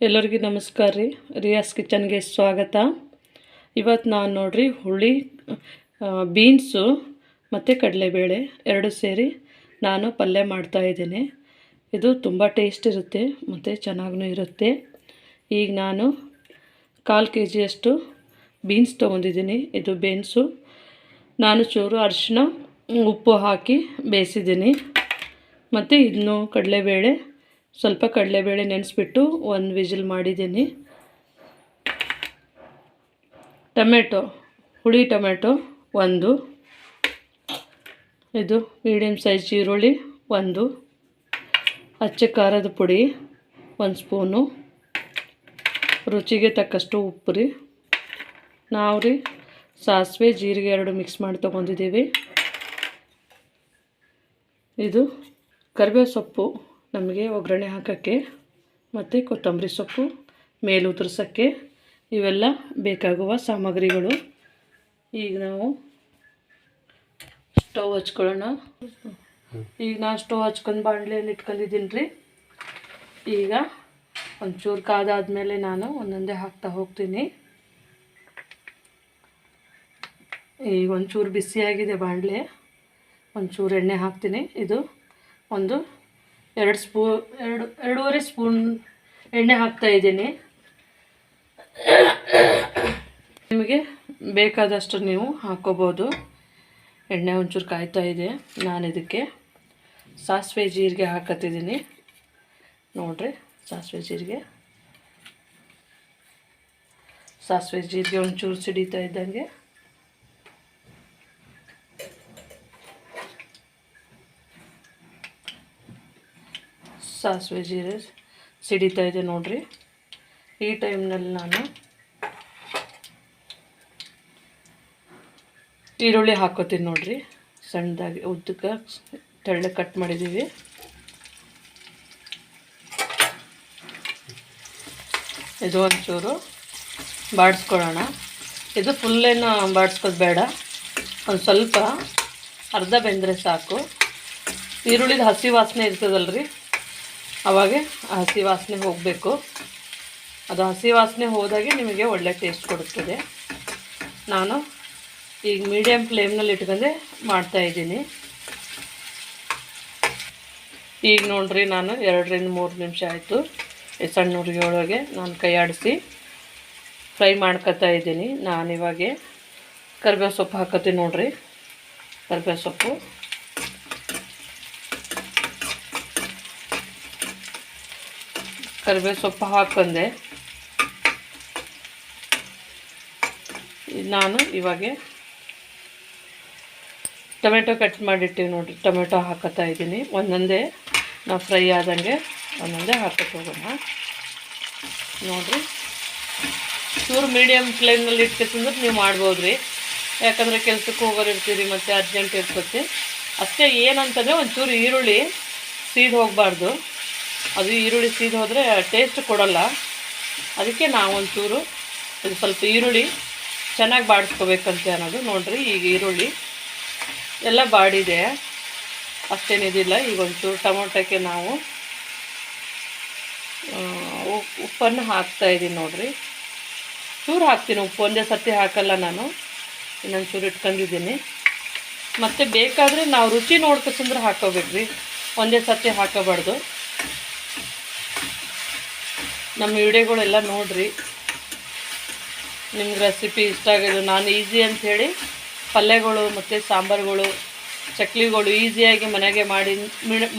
ಎಲ್ಲರಿಗೂ ನಮಸ್ಕಾರ ರೀ. ರಿಯಾಸ್ ಕಿಚನ್ಗೆ ಸ್ವಾಗತ. ಇವತ್ತು ನಾನು ನೋಡ್ರಿ ಹುಳಿ ಬೀನ್ಸು ಮತ್ತು ಕಡಲೆಬೇಳೆ ಎರಡು ಸೇರಿ ನಾನು ಪಲ್ಯ ಮಾಡ್ತಾಯಿದ್ದೀನಿ ಇದು ತುಂಬ ಟೇಸ್ಟ್ ಇರುತ್ತೆ, ಮತ್ತು ಚೆನ್ನಾಗೂ ಇರುತ್ತೆ. ಈಗ ನಾನು ಕಾಲು ಕೆ ಜಿಯಷ್ಟು ಬೀನ್ಸ್ ತೊಗೊಂಡಿದ್ದೀನಿ. ಇದು ಬೀನ್ಸು. ನಾನು ಚೂರು ಅರಿಶಿನ ಉಪ್ಪು ಹಾಕಿ ಬೇಯಿಸಿದ್ದೀನಿ. ಮತ್ತು ಇದನ್ನು ಕಡಲೆಬೇಳೆ ಸ್ವಲ್ಪ ಕಡಲೆಬೇಳೆ ನೆನೆಸ್ಬಿಟ್ಟು ಒಂದು ವಿಜಿಲ್ ಮಾಡಿದ್ದೀನಿ. ಟೊಮೆಟೊ, ಹುಳಿ ಟೊಮೆಟೊ ಒಂದು, ಇದು ಮೀಡಿಯಮ್ ಸೈಜ್ ಈರುಳ್ಳಿ ಒಂದು, ಅಚ್ಚ ಖಾರದ ಪುಡಿ ಒಂದು ಸ್ಪೂನು, ರುಚಿಗೆ ತಕ್ಕಷ್ಟು ಉಪ್ಪು ರೀ. ನಾವು ರೀ ಸಾಸಿವೆ, ಜೀರಿಗೆ ಎರಡು ಮಿಕ್ಸ್ ಮಾಡಿ ತೊಗೊಂಡಿದ್ದೀವಿ. ಇದು ಕರಿಬೇವು ಸೊಪ್ಪು. ನಮಗೆ ಒಗ್ಗರಣೆ ಹಾಕೋಕ್ಕೆ ಮತ್ತು ಕೊತ್ತಂಬರಿ ಸೊಪ್ಪು, ಮೇಲೆ ಉದುರ್ಸೋಕ್ಕೆ ಇವೆಲ್ಲ ಬೇಕಾಗುವ ಸಾಮಗ್ರಿಗಳು. ಈಗ ನಾವು ಸ್ಟವ್ ಹಚ್ಕೊಳ್ಳೋಣ. ಈಗ ನಾನು ಸ್ಟವ್ ಹಚ್ಕೊಂಡು ಬಾಣಲೆಯಲ್ಲಿ ಇಟ್ಕೊಂಡಿದ್ದೀನಿ ರೀ. ಈಗ ಒಂಚೂರು ಕಾದಾದ್ಮೇಲೆ ನಾನು ಒಂದೊಂದೇ ಹಾಕ್ತಾ ಹೋಗ್ತೀನಿ. ಈಗ ಒಂಚೂರು ಬಿಸಿಯಾಗಿದೆ ಬಾಣಲೆ. ಒಂಚೂರು ಎಣ್ಣೆ ಹಾಕ್ತೀನಿ. ಇದು ಒಂದು ಎರಡು ಸ್ಪೂ, ಎರಡು, ಎರಡೂವರೆ ಸ್ಪೂನ್ ಎಣ್ಣೆ ಹಾಕ್ತಾ ಇದ್ದೀನಿ. ನಿಮಗೆ ಬೇಕಾದಷ್ಟು ನೀವು ಹಾಕೋಬೋದು. ಎಣ್ಣೆ ಒಂಚೂರು ಕಾಯ್ತಾ ಇದೆ. ನಾನು ಇದಕ್ಕೆ ಸಾಸಿವೆ ಜೀರಿಗೆ ಹಾಕತ್ತಿದ್ದೀನಿ. ನೋಡಿರಿ, ಸಾಸಿವೆ ಜೀರಿಗೆ. ಸಾಸಿವೆ ಜೀರಿಗೆ ಒಂಚೂರು ಸಿಡಿತಾ ಇದ್ದಂಗೆ. ಸಾಸಿವೆ ಜೀರೆ ಸಿಡಿತಾ ಇದೆ ನೋಡಿರಿ. ಈ ಟೈಮ್ನಲ್ಲಿ ನಾನು ಈರುಳ್ಳಿ ಹಾಕೋತೀನಿ ನೋಡ್ರಿ. ಸಣ್ಣದಾಗಿ ಉದ್ದಕ್ಕೆ ತೆಳ್ಳೆ ಕಟ್ ಮಾಡಿದ್ದೀವಿ. ಇದು ಒಂಚೂರು ಬಾಡಿಸ್ಕೊಳ್ಳೋಣ. ಇದು ಫುಲ್ಲೇನು ಬಾಡಿಸ್ಕೋದು ಬೇಡ. ಒಂದು ಸ್ವಲ್ಪ ಅರ್ಧ ಬೆಂದರೆ ಸಾಕು. ಈರುಳ್ಳಿದು ಹಸಿ ವಾಸನೆ ಇರ್ತದಲ್ರಿ. ಅವಾಗ ಹಸಿ ವಾಸನೆ ಹೋಗಬೇಕು. ಅದು ಹಸಿ ವಾಸನೆ ಹೋದಾಗೆ ನಿಮಗೆ ಒಳ್ಳೆ ಟೇಸ್ಟ್ ಕೊಡುತ್ತದೆ. ನಾನು ಈಗ ಮೀಡಿಯಮ್ ಫ್ಲೇಮ್ನಲ್ಲಿ ಇಟ್ಕೊಂಡೆ ಮಾಡ್ತಾಯಿದ್ದೀನಿ ಈಗ ನೋಡ್ರಿ ನಾನು ಎರಡರಿಂದ ಮೂರು ನಿಮಿಷ ಆಯಿತು. ಸಣ್ಣ ಹುಡುಗಿ ಒಳಗೆ ನಾನು ಕೈ ಆಡಿಸಿ ಫ್ರೈ ಮಾಡ್ಕೊತಾ ಇದ್ದೀನಿ. ನಾನು ಇವಾಗೆ ಕರಿಬೇವು ಸೊಪ್ಪು ಹಾಕತ್ತೀನಿ ನೋಡ್ರಿ. ಕರಿಬೇವು ಸೊಪ್ಪು. ಕರಿಬೇವು ಸೊಪ್ಪು ಹಾಕೊಂಡೆ. ನಾನು ಇವಾಗ ಟೊಮೆಟೊ ಕಟ್ ಮಾಡಿಟ್ಟಿವಿ ನೋಡಿರಿ, ಟೊಮೆಟೊ ಹಾಕೋತಾ ಇದ್ದೀನಿ. ಒಂದೊಂದೇ ನಾವು ಫ್ರೈ ಆದಂಗೆ ಒಂದೊಂದೇ ಹೋಗೋಣ. ನೋಡಿರಿ. ಚೂರು ಮೀಡಿಯಮ್ ಫ್ಲೇಮ್ನಲ್ಲಿ ಇಟ್ಕೊತಂದ್ರೆ ನೀವು ಮಾಡ್ಬೋದು ರೀ ಯಾಕಂದರೆ ಕೆಲ್ಸಕ್ಕೆ ಹೋಗೋರು ಮತ್ತು ಅರ್ಜೆಂಟ್ ಇರ್ತೈತಿ. ಅಷ್ಟೇ ಏನಂತಂದರೆ ಒಂಚೂರು ಈರುಳ್ಳಿ ಸೀಡ್ ಹೋಗಬಾರ್ದು. ಅದು ಈರುಳ್ಳಿ ಸೀದು ಹೋದರೆ ಟೇಸ್ಟ್ ಕೊಡೋಲ್ಲ. ಅದಕ್ಕೆ ನಾವು ಒಂಚೂರು ಇದು ಸ್ವಲ್ಪ ಈರುಳ್ಳಿ ಚೆನ್ನಾಗಿ ಬಾಡಿಸ್ಕೋಬೇಕಂತ ಅನ್ನೋದು. ನೋಡಿರಿ ಈಗ ಈರುಳ್ಳಿ ಎಲ್ಲ ಬಾಡಿದೆ. ಅಷ್ಟೇನಿದಿಲ್ಲ ಈಗ ಒಂಚೂರು ಟೊಮೊಟೊಕ್ಕೆ ನಾವು ಉಪ್ಪನ್ನು ಹಾಕ್ತಾ ಇದ್ದೀನಿ ನೋಡಿರಿ. ಚೂರು ಹಾಕ್ತೀನಿ ಉಪ್ಪು. ಒಂದೇ ಸರ್ತಿ ಹಾಕಲ್ಲ ನಾನು. ಇನ್ನೊಂದು ಚೂರು ಇಟ್ಕೊಂಡಿದ್ದೀನಿ. ಮತ್ತು ಬೇಕಾದರೆ ನಾವು ರುಚಿ ನೋಡ್ಕೊಸಂದ್ರೆ ಹಾಕೋಬೇಕ್ರಿ. ಒಂದೇ ಸರ್ತಿ ಹಾಕೋಬಾರ್ದು. ನಮ್ಮ ವಿಡಿಯೋಗಳೆಲ್ಲ ನೋಡಿರಿ. ನಿಮ್ಗೆ ರೆಸಿಪಿ ಇಷ್ಟ ಆಗೋದು ನಾನು ಈಸಿ ಅಂಥೇಳಿ ಪಲ್ಯಗಳು ಮತ್ತು ಸಾಂಬಾರುಗಳು, ಚಕ್ಲಿಗಳು ಈಸಿಯಾಗಿ ಮನೆಗೆ ಮಾಡಿ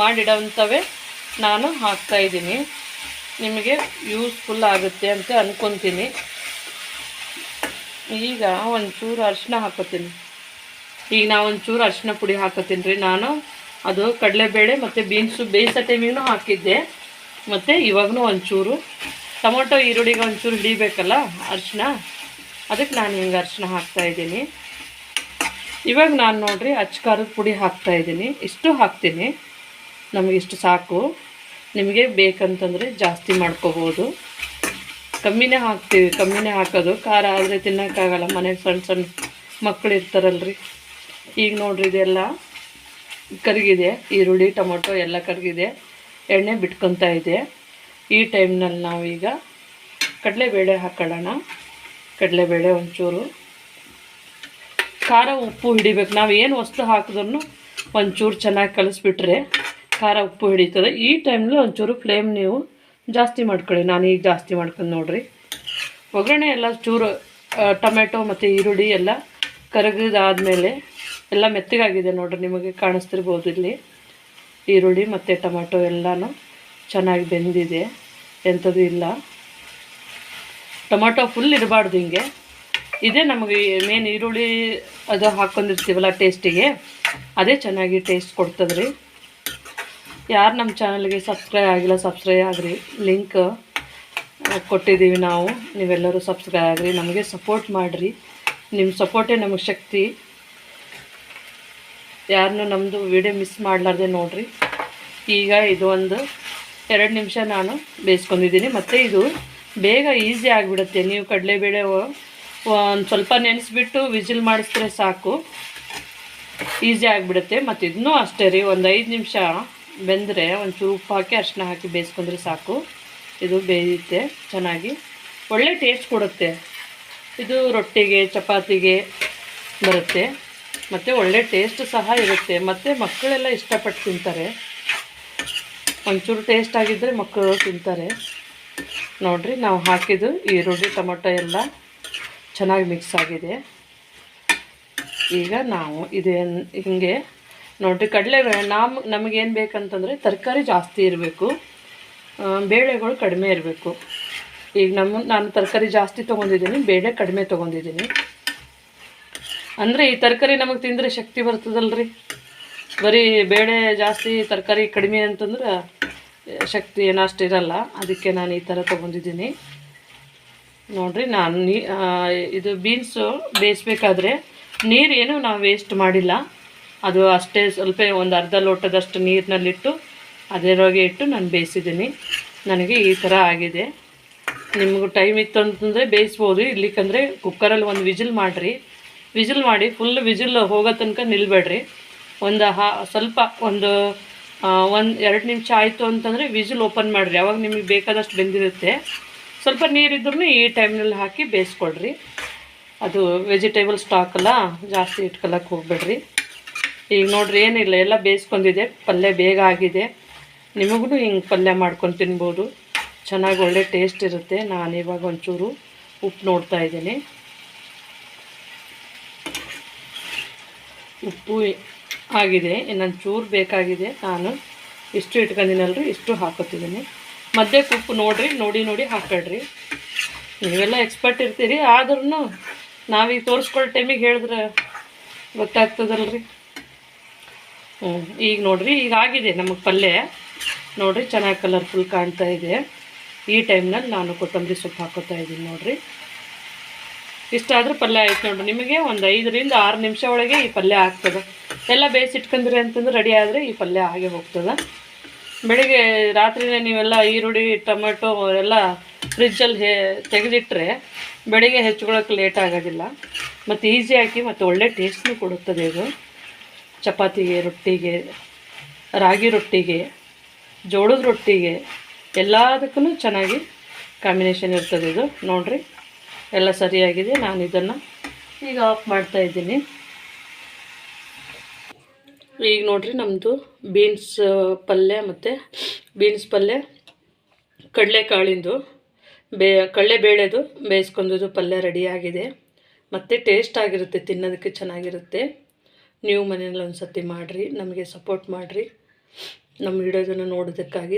ಮಾಡಿಡೋವಂಥವೇ ನಾನು ಹಾಕ್ತಾಯಿದ್ದೀನಿ ನಿಮಗೆ ಯೂಸ್ಫುಲ್ ಆಗುತ್ತೆ ಅಂತ ಅಂದ್ಕೊತೀನಿ ಈಗ ಒಂಚೂರು ಅರಿಶಿನ ಹಾಕೋತೀನಿ. ಈಗ ನಾ ಒಂಚೂರು ಅರಿಶಿನ ಪುಡಿ ಹಾಕೋತೀನಿ ರೀ. ನಾನು ಅದು ಕಡಲೆಬೇಳೆ ಮತ್ತು ಬೀನ್ಸು ಬೇಯಿಸೋ ಟೈಮಿಗೂ ಹಾಕಿದ್ದೆ. ಮತ್ತು ಇವಾಗೂ ಒಂಚೂರು ಟೊಮೊಟೊ ಈರುಳ್ಳಿಗೆ ಒಂಚೂರು ಹಿಡಿಬೇಕಲ್ಲ ಅರಿಶಿನ? ಅದಕ್ಕೆ ನಾನು ಹಿಂಗೆ ಅರಿಶಿನ ಹಾಕ್ತಾಯಿದ್ದೀನಿ ಇವಾಗ ನಾನು ನೋಡಿರಿ ಅಚ್ಚಕಾರದ ಪುಡಿ ಹಾಕ್ತಾಯಿದ್ದೀನಿ ಇಷ್ಟು ಹಾಕ್ತೀನಿ. ನಮಗಿಷ್ಟು ಸಾಕು. ನಿಮಗೆ ಬೇಕಂತಂದರೆ ಜಾಸ್ತಿ ಮಾಡ್ಕೋಬೋದು. ಕಮ್ಮಿನೇ ಹಾಕ್ತೀವಿ. ಕಮ್ಮಿನೇ ಹಾಕೋದು. ಖಾರ ಆದರೆ ತಿನ್ನೋಕ್ಕಾಗಲ್ಲ. ಮನೆಗೆ ಸಣ್ಣ ಸಣ್ಣ ಮಕ್ಕಳು ಇರ್ತಾರಲ್ರಿ. ಈಗ ನೋಡ್ರಿ ಇದೆಲ್ಲ ಕರಗಿದೆ. ಈರುಳ್ಳಿ, ಟೊಮೊಟೊ ಎಲ್ಲ ಕರಗಿದೆ. ಎಣ್ಣೆ ಬಿಟ್ಕೊತಾ ಇದೆ. ಈ ಟೈಮ್ನಲ್ಲಿ ನಾವೀಗ ಕಡಲೆಬೇಳೆ ಹಾಕೊಳ್ಳೋಣ. ಕಡಲೆಬೇಳೆ ಒಂಚೂರು. ಖಾರ ಉಪ್ಪು ಹಿಡಿಬೇಕು. ನಾವು ಏನು ವಸ್ತು ಹಾಕಿದ್ರು ಒಂಚೂರು ಚೆನ್ನಾಗಿ ಕಲಿಸ್ಬಿಟ್ರೆ ಖಾರ ಉಪ್ಪು ಹಿಡಿತದೆ ಈ ಟೈಮ್ನಲ್ಲಿ ಒಂಚೂರು ಫ್ಲೇಮ್ ನೀವು ಜಾಸ್ತಿ ಮಾಡ್ಕೊಳ್ಳಿ. ನಾನು ಈಗ ಜಾಸ್ತಿ ಮಾಡ್ಕೊಂಡು ನೋಡ್ರಿ. ಒಗ್ಗರಣೆ ಎಲ್ಲ ಚೂರು ಟೊಮೆಟೊ ಮತ್ತು ಈರುಳ್ಳಿ ಎಲ್ಲ ಕರಗಿದಾದಮೇಲೆ ಎಲ್ಲ ಮೆತ್ತಗಾಗಿದೆ ನೋಡ್ರಿ. ನಿಮಗೆ ಕಾಣಿಸ್ತಿರ್ಬೋದು ಇಲ್ಲಿ. ಈರುಳ್ಳಿ ಮತ್ತು ಟೊಮೆಟೊ ಎಲ್ಲನೂ ಚೆನ್ನಾಗಿ ಬೆಂದಿದೆ. ಎಂಥದ್ದು ಇಲ್ಲ. ಟೊಮೆಟೊ ಫುಲ್ ಇರಬಾರ್ದು ಹಿಂಗೆ. ಇದೇ ನಮಗೆ ಮೇನ್ ಈರುಳ್ಳಿ ಅದು ಹಾಕ್ಕೊಂಡಿರ್ತೀವಲ್ಲ ಟೇಸ್ಟಿಗೆ ಅದೇ ಚೆನ್ನಾಗಿ ಟೇಸ್ಟ್ ಕೊಡ್ತದೆ ರೀ ಯಾರು ನಮ್ಮ ಚಾನಲ್ಗೆ ಸಬ್ಸ್ಕ್ರೈಬ್ ಆಗಿಲ್ಲ ಸಬ್ಸ್ಕ್ರೈಬ್ ಆಗ್ರಿ. ಲಿಂಕ್ ಕೊಟ್ಟಿದ್ದೀವಿ ನಾವು. ನೀವೆಲ್ಲರೂ ಸಬ್ಸ್ಕ್ರೈಬ್ ಆಗ್ರಿ. ನಮಗೆ ಸಪೋರ್ಟ್ ಮಾಡಿರಿ. ನಿಮ್ಮ ಸಪೋರ್ಟೇ ನಮಗೆ ಶಕ್ತಿ. ಯಾರನ್ನೂ ನಮ್ಮದು ವಿಡಿಯೋ ಮಿಸ್ ಮಾಡಲಾರ್ದೆ ನೋಡಿರಿ. ಈಗ ಇದು ಒಂದು ಎರಡು ನಿಮಿಷ ನಾನು ಬೇಯಿಸ್ಕೊಂಡಿದ್ದೀನಿ ಮತ್ತು ಇದು ಬೇಗ ಈಸಿ ಆಗಿಬಿಡುತ್ತೆ. ನೀವು ಕಡಲೆಬೇಳೆ ಒಂದು ಸ್ವಲ್ಪ ನೆನೆಸ್ಬಿಟ್ಟು ವಿಜಿಲ್ ಮಾಡಿಸಿದ್ರೆ ಸಾಕು. ಈಸಿ ಆಗಿಬಿಡುತ್ತೆ. ಮತ್ತು ಇದನ್ನೂ ಅಷ್ಟೇ ರೀ. ಒಂದು ಐದು ನಿಮಿಷ ಬೆಂದರೆ ಒಂಚೂರು ಉಪ್ಪು ಹಾಕಿ ಅರಿಶಿನ ಹಾಕಿ ಬೇಯಿಸ್ಕೊಂಡ್ರೆ ಸಾಕು. ಇದು ಬೇಯುತ್ತೆ ಚೆನ್ನಾಗಿ. ಒಳ್ಳೆ ಟೇಸ್ಟ್ ಕೊಡುತ್ತೆ. ಇದು ರೊಟ್ಟಿಗೆ, ಚಪಾತಿಗೆ ಬರುತ್ತೆ. ಮತ್ತು ಒಳ್ಳೆ ಟೇಸ್ಟ್ ಸಹ ಇರುತ್ತೆ. ಮತ್ತು ಮಕ್ಕಳೆಲ್ಲ ಇಷ್ಟಪಟ್ಟು ತಿಂತಾರೆ. ಒಂಚೂರು ಟೇಸ್ಟ್ ಆಗಿದ್ದರೆ ಮಕ್ಕಳು ತಿಂತಾರೆ. ನೋಡಿರಿ, ನಾವು ಹಾಕಿದ್ದು ಈರುಳ್ಳಿ, ಟೊಮೊಟೊ ಎಲ್ಲ ಚೆನ್ನಾಗಿ ಮಿಕ್ಸ್ ಆಗಿದೆ. ಈಗ ನಾವು ಇದೇನು ಹಿಂಗೆ, ನೋಡಿರಿ, ಕಡಲೆ ನಮ್ಮ ನಮಗೇನು ಬೇಕಂತಂದರೆ ತರಕಾರಿ ಜಾಸ್ತಿ ಇರಬೇಕು. ಬೇಳೆಗಳು ಕಡಿಮೆ ಇರಬೇಕು. ಈಗ ನಮ್ಮ ನಾನು ತರಕಾರಿ ಜಾಸ್ತಿ ತೊಗೊಂಡಿದ್ದೀನಿ, ಬೇಳೆ ಕಡಿಮೆ ತೊಗೊಂಡಿದ್ದೀನಿ. ಅಂದರೆ ಈ ತರಕಾರಿ ನಮಗೆ ತಿಂದರೆ ಶಕ್ತಿ ಬರ್ತದಲ್ರಿ? ಬರೀ ಬೇಳೆ ಜಾಸ್ತಿ ತರಕಾರಿ ಕಡಿಮೆ ಅಂತಂದ್ರೆ ಶಕ್ತಿ ಏನಷ್ಟು ಇರಲ್ಲ. ಅದಕ್ಕೆ ನಾನು ಈ ಥರ ತೊಗೊಂಡಿದ್ದೀನಿ. ನೋಡಿರಿ, ನಾನು ನೀ ಇದು ಬೀನ್ಸು ಬೇಯಿಸ್ಬೇಕಾದ್ರೆ ನೀರೇನು ನಾವು ವೇಸ್ಟ್ ಮಾಡಿಲ್ಲ. ಅದು ಅಷ್ಟೇ ಸ್ವಲ್ಪ ಒಂದು ಅರ್ಧ ಲೋಟದಷ್ಟು ನೀರಿನಲ್ಲಿಟ್ಟು ಅದರೊಳಗೆ ಇಟ್ಟು ನಾನು ಬೇಯಿಸಿದ್ದೀನಿ. ನನಗೆ ಈ ಥರ ಆಗಿದೆ. ನಿಮಗೂ ಟೈಮ್ ಇತ್ತು ಅಂತಂದರೆ ಬೇಯಿಸ್ಬೋದು. ಇರ್ಲಿಕ್ಕಂದರೆ ಕುಕ್ಕರಲ್ಲಿ ಒಂದು ವಿಜಿಲ್ ಮಾಡಿರಿ. ವಿಜಿಲ್ ಮಾಡಿ ಫುಲ್ ವಿಜಿಲ್ ಹೋಗೋ ತನಕ ನಿಲ್ಬೇಡ್ರಿ. ಒಂದು ಹಾ, ಸ್ವಲ್ಪ ಒಂದು ಒಂದು ಎರಡು ನಿಮಿಷ ಆಯಿತು ಅಂತಂದರೆ ವಿಜಿಲ್ ಓಪನ್ ಮಾಡಿರಿ. ಅವಾಗ ನಿಮಗೆ ಬೇಕಾದಷ್ಟು ಬೆಂದಿರುತ್ತೆ. ಸ್ವಲ್ಪ ನೀರಿದ್ರೂ ಈ ಟೈಮ್ನಲ್ಲಿ ಹಾಕಿ ಬೇಯಿಸ್ಕೊಡ್ರಿ ಅದು ವೆಜಿಟೇಬಲ್ ಸ್ಟಾಕ್ ಅಲ್ಲ, ಜಾಸ್ತಿ ಇಟ್ಕೊಳಕ್ಕೆ ಹೋಗ್ಬೇಡ್ರಿ. ಈಗ ನೋಡ್ರಿ, ಏನಿಲ್ಲ, ಎಲ್ಲ ಬೇಯಿಸ್ಕೊಂಡಿದೆ. ಪಲ್ಯ ಬೇಗ ಆಗಿದೆ. ನಿಮಗೂ ಹಿಂಗೆ ಪಲ್ಯ ಮಾಡ್ಕೊಂಡು ತಿನ್ಬೋದು. ಚೆನ್ನಾಗಿ ಒಳ್ಳೆ ಟೇಸ್ಟ್ ಇರುತ್ತೆ. ನಾನು ಇವಾಗ ಒಂಚೂರು ಉಪ್ಪು ನೋಡ್ತಾ ಇದ್ದೀನಿ. ಉಪ್ಪು ಆಗಿದೆ, ಇನ್ನೊಂದು ಚೂರು ಬೇಕಾಗಿದೆ. ನಾನು ಇಷ್ಟು ಇಟ್ಕೊಂಡಿನಲ್ರಿ, ಇಷ್ಟು ಹಾಕೋತಿದ್ದೀನಿ ಮಧ್ಯಕ್ಕೆ ಉಪ್ಪು ನೋಡಿರಿ, ನೋಡಿ ನೋಡಿ ಹಾಕೊಳ್ರಿ. ನೀವೆಲ್ಲ ಎಕ್ಸ್ಪರ್ಟ್ ಇರ್ತೀರಿ ಆದ್ರೂ ನಾವೀಗ ತೋರಿಸ್ಕೊಳ್ಳೋ ಟೈಮಿಗೆ ಹೇಳಿದ್ರೆ ಗೊತ್ತಾಗ್ತದಲ್ರಿ. ಹ್ಞೂ ಈಗ ನೋಡಿರಿ, ಈಗ ಆಗಿದೆ ನಮಗೆ ಪಲ್ಯ. ನೋಡಿರಿ, ಚೆನ್ನಾಗಿ ಕಲರ್ಫುಲ್ ಕಾಣ್ತಾ ಇದೆ. ಈ ಟೈಮ್ನಲ್ಲಿ ನಾನು ಕೊತ್ತಂಬರಿ ಸೊಪ್ಪು ಹಾಕೋತಾ ಇದ್ದೀನಿ ನೋಡ್ರಿ. ಇಷ್ಟಾದರೂ ಪಲ್ಯ ಆಯ್ತು ನೋಡಿರಿ. ನಿಮಗೆ ಒಂದು ಐದರಿಂದ ಆರು ನಿಮಿಷ ಒಳಗೆ ಈ ಪಲ್ಯ ಆಗ್ತದೆ. ಎಲ್ಲ ಬೇಯಿಸಿಟ್ಕೊಂಡ್ರಿ ಅಂತಂದ್ರೆ ರೆಡಿ ಆದರೆ ಈ ಪಲ್ಯ ಹಾಗೆ ಹೋಗ್ತದೆ. ಬೆಳಿಗ್ಗೆ ರಾತ್ರಿನೇ ನೀವೆಲ್ಲ ಈರುಳ್ಳಿ, ಟೊಮೆಟೊ ಎಲ್ಲ ಫ್ರಿಜ್ಜಲ್ಲಿ ಹೇ ತೆಗೆದಿಟ್ಟರೆ ಬೆಳಿಗ್ಗೆ ಹೆಚ್ಚಿಕೊಳ್ಳೋಕೆ ಲೇಟ್ ಆಗೋದಿಲ್ಲ. ಮತ್ತು ಈಸಿ ಹಾಕಿ ಮತ್ತು ಒಳ್ಳೆ ಟೇಸ್ಟ್ನೂ ಕೊಡುತ್ತದೆ ಇದು. ಚಪಾತಿಗೆ, ರೊಟ್ಟಿಗೆ, ರಾಗಿ ರೊಟ್ಟಿಗೆ, ಜೋಳದ ರೊಟ್ಟಿಗೆ ಎಲ್ಲದಕ್ಕೂ ಚೆನ್ನಾಗಿ ಕಾಂಬಿನೇಷನ್ ಇರ್ತದೆ ಇದು. ನೋಡಿರಿ. ಎಲ್ಲ ಸರಿಯಾಗಿದೆ. ನಾನು ಇದನ್ನು ಈಗ ಆಫ್ ಮಾಡ್ತಾ ಇದ್ದೀನಿ. ಈಗ ನೋಡಿರಿ ನಮ್ಮದು ಬೀನ್ಸ್ ಪಲ್ಯ ಮತ್ತು ಬೀನ್ಸ್ ಪಲ್ಯ ಕಡಲೆಕಾಳಿಂದು ಬೇ ಕಡಲೆಬೇಳೆದು ಬೇಯಿಸ್ಕೊಂಡಿದ್ದು ಪಲ್ಯ ರೆಡಿಯಾಗಿದೆ ಮತ್ತು ಟೇಸ್ಟ್ ಆಗಿರುತ್ತೆ, ತಿನ್ನೋದಕ್ಕೆ ಚೆನ್ನಾಗಿರುತ್ತೆ. ನೀವು ಮನೆಯಲ್ಲಿ ಒಂದು ಸತಿ ಮಾಡಿರಿ, ನಮಗೆ ಸಪೋರ್ಟ್ ಮಾಡಿರಿ. ನಮ್ಮ ವಿಡಿಯೋದನ್ನು ನೋಡೋದಕ್ಕಾಗಿ